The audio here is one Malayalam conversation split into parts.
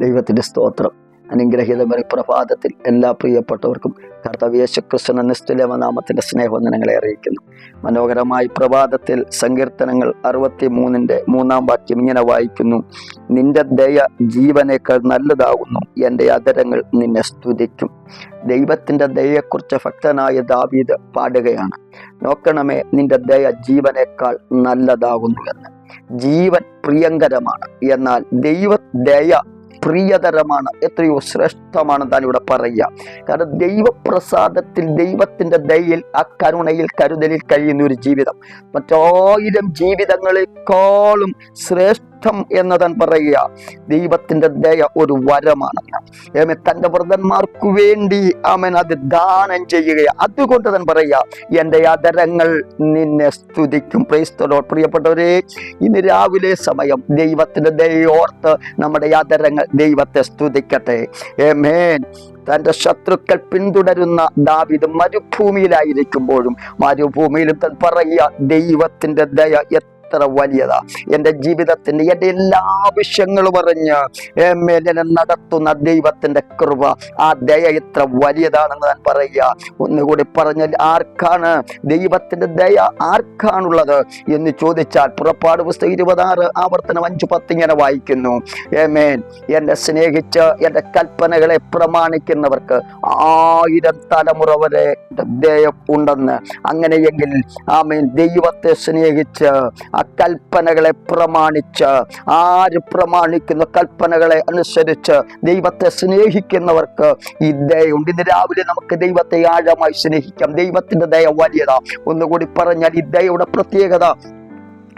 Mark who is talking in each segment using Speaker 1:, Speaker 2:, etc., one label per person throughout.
Speaker 1: ദൈവത്തിന്റെ സ്തോത്രം. അനുഗ്രഹീതമായ പ്രഭാതത്തിൽ എല്ലാ പ്രിയപ്പെട്ടവർക്കും കർത്തവ്യ യേശുക്രിസ്തുന നിസ്തുലമനാമത്തിന്റെ സ്നേഹവന്ദനങ്ങളെ അറിയിക്കുന്നു. മനോഹരമായി പ്രഭാതത്തിൽ സങ്കീർത്തനങ്ങൾ അറുപത്തി മൂന്നിന്റെ മൂന്നാം വാക്യം ഇങ്ങനെ വായിക്കുന്നു. നിന്റെ ദയ ജീവനേക്കാൾ നല്ലതാകുന്നു എന്റെ അതരങ്ങൾ നിന്നെ സ്തുതിക്കും. ദൈവത്തിന്റെ ദയയെക്കുറിച്ച് ഭക്തനായ ദാവീദ് പാടുകയാണ്. നോക്കണമേ നിന്റെ ദയ ജീവനേക്കാൾ നല്ലതാകുന്നു എന്ന്. ജീവൻ പ്രിയങ്കരമാണ്. എന്നാൽ ദൈവ ദയ പ്രിയതരമാണ്. എത്രയോ ശ്രേഷ്ഠമാണ് താൻ ഇവിടെ പറയുക. കാരണം ദൈവപ്രസാദത്തിൽ ദൈവത്തിന്റെ ദയയിൽ ആ കരുണയിൽ കരുതലിൽ കഴിയുന്ന ഒരു ജീവിതം. മറ്റായിരം ജീവിതങ്ങളെക്കാളും ശ്രേഷ്ഠം എന്ന് താൻ പറയുക. ദൈവത്തിന്റെ ദയ ഒരു വരമാണെന്ന് ഏമേ തന്റെ വ്രതന്മാർക്കു വേണ്ടി അവൻ അത് ദാനം ചെയ്യുകയാണ് അതുകൊണ്ട് താൻ പറയുക എന്റെ അതരങ്ങൾ നിന്നെ സ്തുതിക്കും. പ്രൈസ്തലോ പ്രിയപ്പെട്ടവരെ ഇന്ന് രാവിലെ സമയം ദൈവത്തിന്റെ ദയോർത്ത് നമ്മുടെ അതരങ്ങൾ ദൈവത്തെ സ്തുതിക്കട്ടെ. ഏമേൻ തന്റെ ശത്രുക്കൾ പിന്തുടരുന്ന ദാവിദ് മരുഭൂമിയിലായിരിക്കുമ്പോഴും മരുഭൂമിയിലും തൻ പറയുക ദൈവത്തിന്റെ ദയ എത്ര വലിയതാ. എന്റെ ജീവിതത്തിന്റെ എന്റെ എല്ലാ ആവശ്യങ്ങളും അറിഞ്ഞ് എന്നെ നടത്തുന്ന ദൈവത്തിന്റെ കൃപ ആ ദയ എത്ര വലിയതാണെന്ന് ഞാൻ പറയുക. ഒന്നുകൂടി പറഞ്ഞാൽ ആർക്കാണ് ദൈവത്തിന്റെ ദയ ആർക്കാണുള്ളത് എന്ന് ചോദിച്ചാൽ പുറപ്പാട് പുസ്തകം ഇരുപതാറ് ആവർത്തനം അഞ്ചു പത്ത് ഇങ്ങനെ വായിക്കുന്നു. ഏമേൻ. എന്നെ സ്നേഹിച്ച് എന്റെ കൽപ്പനകളെ പ്രമാണിക്കുന്നവർക്ക് ആയിരം തലമുറ വരെ ദയം ഉണ്ടെന്ന്. അങ്ങനെയെങ്കിൽ ആമേൻ. ദൈവത്തെ സ്നേഹിച്ച് ആ കൽപ്പനകളെ പ്രമാണിച്ച് ആര് പ്രമാണിക്കുന്ന കൽപ്പനകളെ അനുസരിച്ച് ദൈവത്തെ സ്നേഹിക്കുന്നവർക്ക് ഈ ദയുണ്ട് ഇന്ന് രാവിലെ നമുക്ക് ദൈവത്തെ ആഴമായി സ്നേഹിക്കാം. ദൈവത്തിന്റെ ദയ വലിയതാ. ഒന്നുകൂടി പറഞ്ഞാൽ ഈ ദയയുടെ പ്രത്യേകത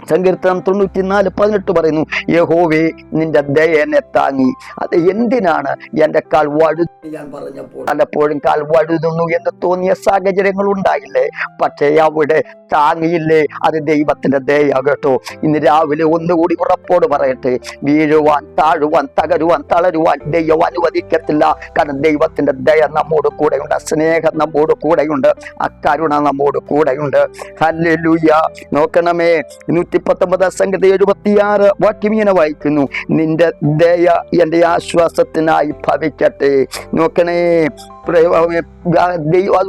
Speaker 1: സങ്കീർത്തനം തൊണ്ണൂറ്റിനാല് പതിനെട്ട് പറയുന്നു യഹോവേ നിന്റെ ദയ എന്നെ താങ്ങി. അത് എന്തിനാണ് എന്റെ കാൽ വഴു ഞാൻ പറഞ്ഞപ്പോൾ പലപ്പോഴും കാൽ വഴുതുന്നു എന്ന് തോന്നിയ സാഹചര്യങ്ങൾ ഉണ്ടായില്ലേ? പക്ഷേ അവിടെ താങ്ങിയില്ലേ? അത് ദൈവത്തിന്റെ ദയ കേട്ടോ. ഇന്ന് രാവിലെ ഒന്നുകൂടി ഉറപ്പോട് പറയട്ടെ. വീഴുവാൻ താഴുവാൻ തകരുവാൻ തളരുവാൻ ദൈവം അനുവദിക്കത്തില്ല. കാരണം ദൈവത്തിന്റെ ദയ നമ്മോട് കൂടെയുണ്ട്. സ്നേഹം നമ്മോട് കൂടെയുണ്ട്. ആ കരുണ നമ്മോട് കൂടെയുണ്ട്. ഹല്ലേലൂയ. നോക്കണമേ നൂറ്റി പത്തൊമ്പതാം സംഗതി എഴുപത്തിയാറ് വാക്യം ഇങ്ങനെ വായിക്കുന്നു. നിന്റെ ദയ എന്റെ ആശ്വാസത്തിനായി ഭവിക്കട്ടെ. നോക്കണേ.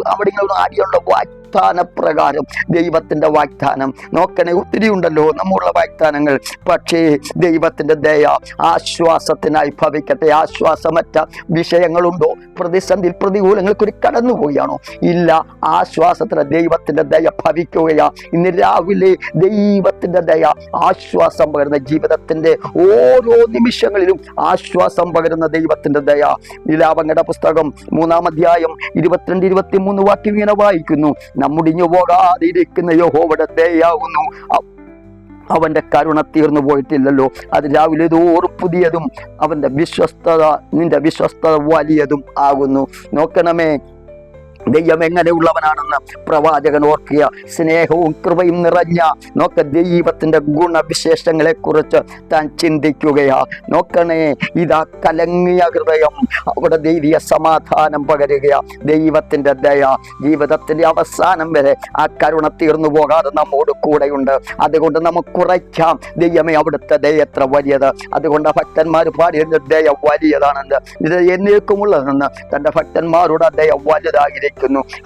Speaker 1: അവിടെ ഇങ്ങനെ വാഗ്ദാന പ്രകാരം ദൈവത്തിന്റെ വാഗ്ദാനം. നോക്കണേ ഒത്തിരി ഉണ്ടല്ലോ നമ്മളുള്ള വാഗ്ദാനങ്ങൾ. പക്ഷേ ദൈവത്തിന്റെ ദയ ആശ്വാസത്തിനായി ഭവിക്കട്ടെ. ആശ്വാസമറ്റ വിഷയങ്ങളുണ്ടോ? പ്രതിസന്ധി ഒരു കടന്നുപോയാണോ ഇല്ല ആശ്വാസത്തിന് ദൈവത്തിന്റെ ദയ ഭവിക്കുകയാ. ഇന്ന് രാവിലെ ദൈവത്തിന്റെ ദയ ആശ്വാസം പകരുന്ന ജീവിതത്തിന്റെ ഓരോ നിമിഷങ്ങളിലും ആശ്വാസം പകരുന്ന ദൈവത്തിന്റെ ദയ. നിലാപങ്ങളുടെ പുസ്തകം മൂന്നാം അധ്യായം ഇരുപത്തിരണ്ട് ഇരുപത്തി മൂന്ന് വാക്യം ഇങ്ങനെ വായിക്കുന്നു. നമ്മുടിഞ്ഞു പോകാതെ ഇരിക്കുന്ന യഹോവയുടെ ദയാകുന്നു അ- അവന്റെ കരുണ തീർന്നു പോയിട്ടില്ലല്ലോ. അത് രാവിലെ തോറും പുതിയതും. അവന്റെ വിശ്വസ്തത നിന്റെ വിശ്വസ്തത വലിയതും ആകുന്നു. നോക്കണമേ ദൈവം എങ്ങനെയുള്ളവനാണെന്ന് പ്രവാചകൻ ഓർക്കുക സ്നേഹവും കൃപയും നിറഞ്ഞ നോക്ക ദൈവത്തിന്റെ ഗുണവിശേഷങ്ങളെ കുറിച്ച് താൻ ചിന്തിക്കുകയാ. നോക്കണേ ഇതാ കലങ്ങിയ ഹൃദയം അവിടെ ദൈവിക സമാധാനം പകരുകയാ. ദൈവത്തിന്റെ ദയ ജീവിതത്തിന്റെ അവസാനം വരെ ആ കരുണ തീർന്നു പോകാതെ നമ്മോട് കൂടെയുണ്ട്. അതുകൊണ്ട് നമുക്ക് കുറയ്ക്കാം. ദൈവമേ അവിടുത്തെ ദയ എത്ര വലിയത്. അതുകൊണ്ട് ഭക്തന്മാർ പാടിയ ദയ വലിയതാണെന്ന്. ഇത് എന്നേക്കുമുള്ളതെന്ന് തന്റെ ഭക്തന്മാരുടെ ദയ വലുതായിരിക്കുന്നു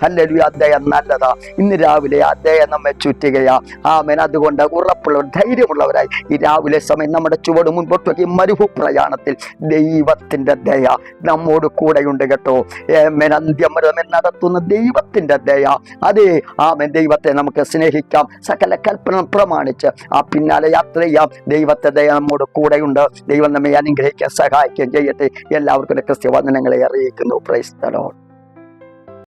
Speaker 1: അല്ലെങ്കിൽ ആ അദ്ദേഹം നല്ലതാ. ഇന്ന് രാവിലെ അദ്ദേഹം നമ്മെ ചുറ്റുകയാ. ആമേൻ. അതുകൊണ്ട് ഉറപ്പുള്ളവർ ധൈര്യമുള്ളവരായി ഈ രാവിലെ സമയം നമ്മുടെ ചുവട് മുൻപോട്ട് വെക്കി. മരുഭു പ്രയാണത്തിൽ ദൈവത്തിന്റെ ദയ നമ്മോട് കൂടെയുണ്ട് കേട്ടോ. ഏമേൻ അന്ത്യമൃതമേ നടത്തുന്ന ദൈവത്തിന്റെ ദയ. അതെ ആമേൻ. ദൈവത്തെ നമുക്ക് സ്നേഹിക്കാം. സകല കൽപ്പന പ്രമാണിച്ച് ആ പിന്നാലെ യാത്ര ചെയ്യാം. ദൈവത്തെ ദയ നമ്മോട് കൂടെയുണ്ട്. ദൈവം നമ്മെ അനുഗ്രഹിക്കാൻ സഹായിക്കുകയും ചെയ്യട്ടെ. എല്ലാവർക്കും ക്രിസ്ത്യവന്ദനങ്ങളെ അറിയിക്കുന്നു. പ്രൈസ്തലോ